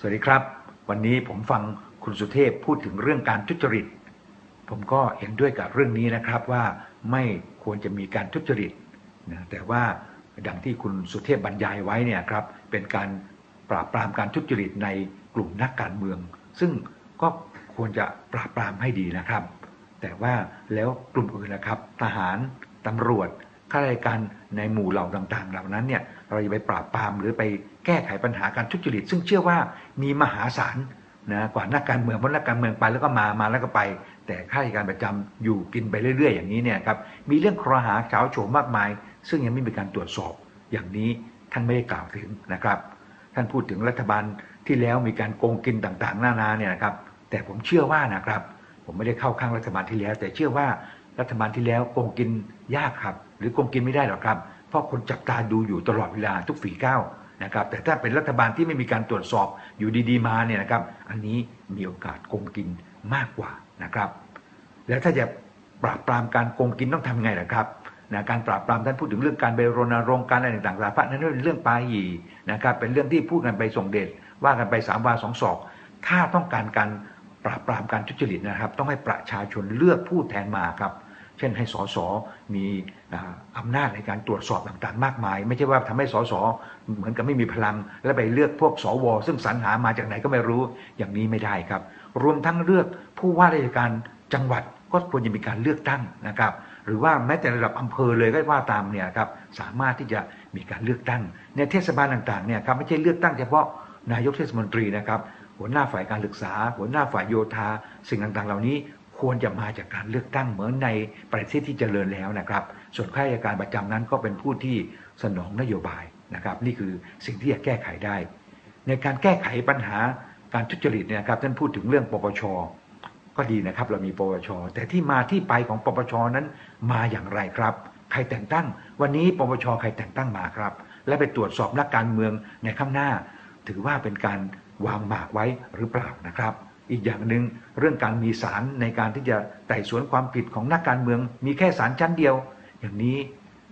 สวัสดีครับ วันนี้ผมฟังคุณสุเทพพูดถึงเรื่องการทุจริต ผมก็เห็นด้วยกับเรื่องนี้นะครับว่าไม่ควรจะมีการทุจริตนะแต่ว่าดังที่คุณสุเทพบรรยายไว้เนี่ยครับเป็นการปราบปรามการทุจริตในกลุ่มนักการเมือง ซึ่งก็ควรจะปราบปรามให้ดีนะครับ แต่ว่าแล้วกลุ่มอื่นนะครับ ทหารตำรวจ ข้าราชการในหมู่เหล่าต่างๆ เหล่านั้นเนี่ยเราจะไปปราบปรามหรือไปแก้ไขปัญหาการทุจริต ซึ่งเชื่อว่ามีมหาศาลนะกว่านักการเมืองเพราะนักการเมืองไปแล้วก็มามาแล้วก็ไป แต่ข้าราชการประจำอยู่กินไปเรื่อย ๆ อย่างนี้เนี่ยครับมีเรื่องครหาเฉาโฉมมากมาย ซึ่งยังไม่มีการตรวจสอบอย่างนี้ท่านไม่ได้กล่าวถึงนะครับ ท่านพูดถึงรัฐบาลที่แล้วมีการโกงกินต่างๆ นานาเนี่ยนะครับแต่ผมเชื่อว่านะครับ ผมไม่ได้เข้าข้างรัฐบาลที่แล้ว แต่เชื่อว่า รัฐบาลที่แล้วโกงกินยากครับ หรือโกงกินไม่ได้หรอกครับ เพราะคนจับตาดูอยู่ตลอดเวลาทุกฝีก้าวนะครับ แต่ถ้าเป็นรัฐบาลที่ไม่มีการตรวจสอบอยู่ดีๆมาเนี่ยนะครับ อันนี้มีโอกาสโกงกินมากกว่านะครับ แล้วถ้าจะปราบปรามการโกงกินต้องทำไงล่ะครับนะการปราบปรามท่านพูดถึงเรื่องการไปรณรงค์การอะไรต่างๆสารพัดนั้นเป็นเรื่องปาหีนะครับ เป็นเรื่องที่พูดกันไปส่งเดชว่ากันไปสามวาสองศอกถ้าต้องการการปราบปรามการทุจริตนะครับ ต้องให้ประชาชนเลือกผู้แทนมาครับ เช่นให้สสมีอำนาจในการตรวจสอบต่างๆ มากมาย ไม่ใช่ว่าทำให้สสเหมือนกับไม่มีพลัง แล้วไปเลือกพวกสว ซึ่งสรรหามาจากไหนก็ไม่รู้อย่างนี้ไม่ได้ครับ รวมทั้งเลือกผู้ว่าราชการจังหวัดก็ควรจะมีการเลือกตั้งนะครับ หรือว่าแม้แต่ระดับอำเภอเลยก็ว่าตามเนี่ยครับสามารถที่จะมีการเลือกตั้ง ในเทศบาลต่างๆเนี่ยครับไม่ใช่เลือกตั้งเฉพาะนายกเทศมนตรีนะครับหัวหน้าฝ่ายการศึกษา หัวหน้าฝ่ายโยธา สิ่งต่างๆ เหล่านี้ ควรจะมาจากการเลือกตั้งเหมือนในประเทศที่เจริญแล้วนะครับ ส่วนข้าราชการประจำนั้นก็เป็นผู้ที่สนองนโยบายนะครับ นี่คือสิ่งที่จะแก้ไขได้ ในการแก้ไขปัญหาการทุจริตเนี่ยครับท่านพูดถึงเรื่องปปชก็ดีนะครับ เรามีปปชแต่ที่มาที่ไปของปปชนั้นมาอย่างไรครับ ใครแต่งตั้ง วันนี้ปปชใครแต่งตั้งมาครับ และไปตรวจสอบนักการเมืองในข้างหน้า ถือว่าเป็นการวางหมากไว้หรือเปล่านะครับ อีกอย่างหนึ่งเรื่องการมีศาลในการที่จะไต่สวนความผิดของนักการเมือง มีแค่ศาลชั้นเดียว อย่างนี้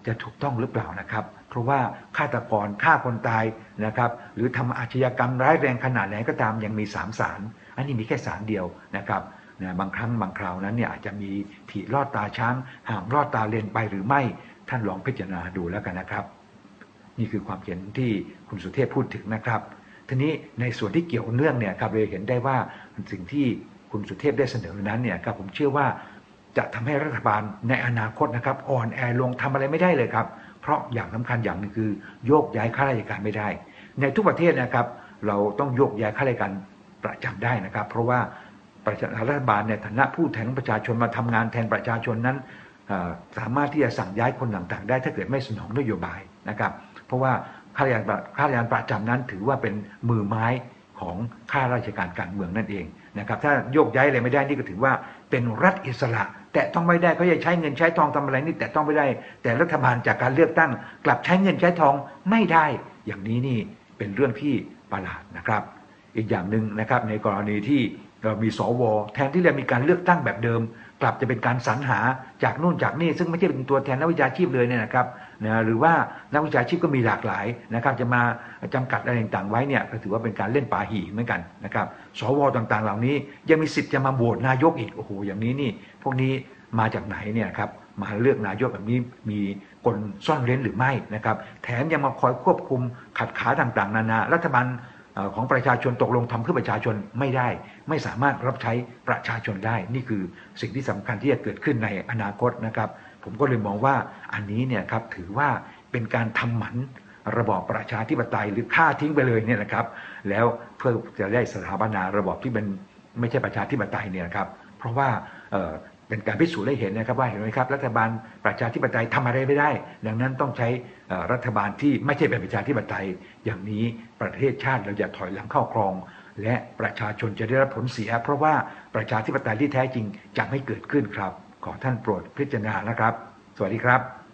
จะถูกต้องหรือเปล่านะครับ เพราะว่าฆาตกรฆ่าคนตายนะครับ หรือทำอาชญากรรมร้ายแรงขนาดไหนก็ตามยังมีสามศาลอันนี้มีแค่ศาลเดียวนะครับนะบางครั้งบางคราวนั้นเนี่ยอาจจะมีผีลอดตาช้างห่างลอดตาเลนไปหรือไม่ท่านลองพิจารณาดูแล้วกันนะครับ นี่คือความเห็นที่คุณสุเทพพูดถึงนะครับทีนี้ในส่วนที่เกี่ยวเนื่องเนี่ยครับเราเห็นได้ว่า สิ่งที่คุณสุเทพได้เสนอนั้นเนี่ยครับผมเชื่อว่าจะทำให้รัฐบาลในอนาคตนะครับอ่อนแอลงทำอะไรไม่ได้เลยครับ เพราะอย่างสำคัญอย่างหนึงคือ โยกย้ายข้าราชการไม่ได้ ในทุกประเทศนะครับ เราต้องโยกย้ายข้าราชการประจำได้นะครับ เพราะว่าประชารัฐบาลในฐานะผู้แทนประชาชนมาทำงานแทนประชาชนนั้นสามารถที่จะสั่งย้ายคนต่างๆ ได้ถ้าเกิดไม่สนองนโยบายนะครับ เพราะว่าข้าราชการประข้าราชการประจำนั้นถือว่าเป็นมือไม้ ของข้าราชการการเมืองนั่นเองนะครับถ้าโยกย้ายอะไรไม่ได้นี่ก็ถือว่าเป็นรัฐอิสระ แต่ต้องไม่ได้เขาจะใช้เงินใช้ทองทำอะไรนี่แต่ต้องไม่ได้ แต่รัฐบาลจากการเลือกตั้ง กลับใช้เงินใช้ทองไม่ได้ อย่างนี้นี่เป็นเรื่องที่ประหลาดนะครับ อีกอย่างหนึ่งนะครับในกรณีที่ มีสวแทนที่จะมีการเลือกตั้งแบบเดิม กลับจะเป็นการสรรหาจากนู่นจากนี่ ซึ่งไม่ใช่เป็นตัวแทนนักวิชาชีพเลยเนี่ยนะครับนะหรือว่านักวิชาชีพก็มีหลากหลายนะครับ จะมาจำกัดอะไรต่างๆไว้เนี่ยก็ถือว่าเป็นการเล่นปาหีเหมือนกันนะครับสวต่างๆ เหล่านี้ยังมีสิทธิ์จะมาโหวตนายกอีกโอ้โหอย่างนี้นี่ พวกนี้มาจากไหนเนี่ยครับมาเลือกนายกแบบนี้มีกลซ่อนเร้นหรือไม่นะครับ แถมยังมาคอยควบคุมขัดขาต่างๆ นานา รัฐบาล ของประชาชนตกลงทำเพื่อประชาชนไม่ได้ ไม่สามารถรับใช้ประชาชนได้ นี่คือสิ่งที่สำคัญที่จะเกิดขึ้นในอนาคตนะครับ ผมก็เลยมองว่าอันนี้เนี่ยครับถือว่าเป็นการทำหมันระบอบประชาธิปไตยหรือฆ่าทิ้งไปเลยเนี่ยนะครับ แล้วเพื่อจะได้สถาปนาระบอบที่เป็นไม่ใช่ประชาธิปไตยเนี่ยครับ เพราะว่า เป็นการพิสูจน์ให้เห็นนะครับว่าเห็นไหมครับรัฐบาลประชาธิปไตยทำอะไรไม่ได้ ดังนั้นต้องใช้รัฐบาลที่ไม่ใช่เป็นประชาธิปไตย อย่างนี้ประเทศชาติเราจะถอยหลังเข้าครอง และประชาชนจะได้รับผลเสีย เพราะว่าประชาธิปไตยที่แท้จริงจะไม่เกิดขึ้นครับ ขอท่านโปรดพิจารณานะครับ สวัสดีครับ